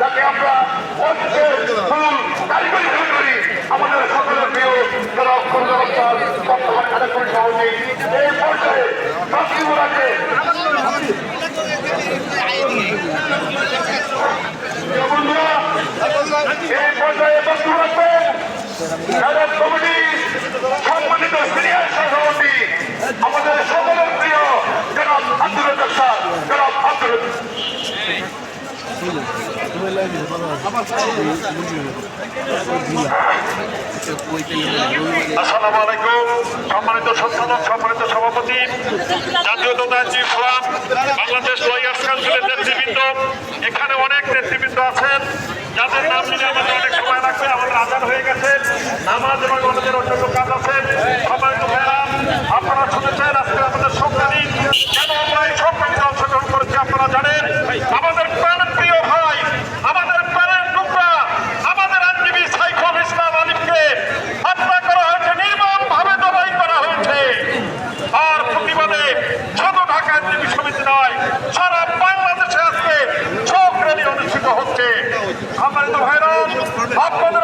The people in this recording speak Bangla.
যাকে আমরা কারিগরি মনে করি আমাদের সকলের প্রিয় যারা অক্ষর ব্যবস্থার বর্তমান কমিটি সভাপতি, এই পর্যায়ে বক্তব্যরাকে আলাইকুম। সম্মানিত সঞ্চালক সম্মানিত সভাপতি জাতীয়তাবাদী ফোরাম, বাংলাদেশ লয়ার্স কাউন্সিলের নেতৃবৃন্দ। এখানে অনেক নেতৃবৃন্দ আছেন। যাদের নাম নিলে আমাদের অনেক সময় লাগবে। আমাদের আজান হয়ে গেছে। নামাজ এবং আমাদের অন্যান্য কাজ আছে। সম্মানিত সম্মানিত ভাইরা আপনাদের